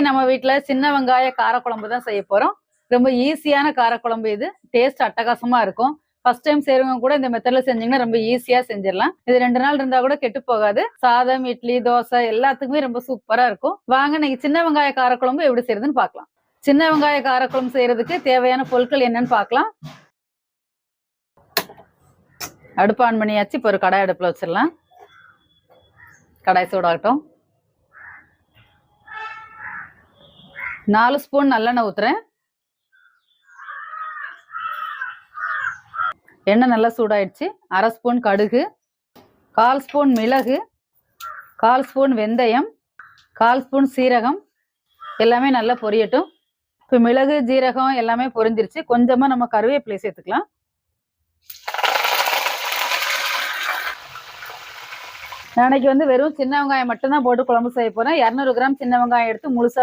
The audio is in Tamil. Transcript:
நம்ம வீட்ல சின்ன வெங்காய காரக்குழம்பு தான் செய்ய போறோம். ரொம்ப ஈஸியான காரக்குழம்பு இது. டேஸ்ட் அட்டகாசமா இருக்கும். ஃபர்ஸ்ட் டைம் செய்யறவங்க கூட இந்த மெத்தட்ல செஞ்சீங்கன்னா ரொம்ப ஈஸியா செஞ்சிடலாம். இது ரெண்டு நாள் இருந்தா கூட கெட்டு போகாது. சாதம் இட்லி தோசை எல்லாத்துக்குமே ரொம்ப சூப்பரா இருக்கும். வாங்க நீங்க சின்ன வெங்காய காரக்குழம்பு எப்படி செய்யறதுன்னு பார்க்கலாம். சின்ன வெங்காய காரக்குழம்பு செய்யறதுக்கு தேவையான பொருட்கள் என்னன்னு பார்க்கலாம். அடுப்பு ஆன் பண்ணியாச்சு. இப்போ ஒரு கடாய் அடுப்புல வச்சிடலாம். கடாய் சூடாகட்டும். நாலு ஸ்பூன் நல்லெண்ணெய் ஊத்துறேன். எண்ணெய் நல்லா சூடாயிடுச்சு. அரை ஸ்பூன் கடுகு கால் ஸ்பூன் மிளகு கால் ஸ்பூன் வெந்தயம் கால் ஸ்பூன் சீரகம். எல்லாமே நல்லா பொரியட்டும். இப்போ மிளகு ஜீரகம் எல்லாமே பொரிஞ்சிருச்சு. கொஞ்சமா நம்ம கருவேப்பிலை சேர்த்துக்கலாம். நாளைக்கு வந்து வெறும் சின்ன வெங்காயம் மட்டும்தான் போட்டு குழம்பு செய்ய போறேன். இரநூறு கிராம் சின்ன வெங்காயம் எடுத்து முழுசா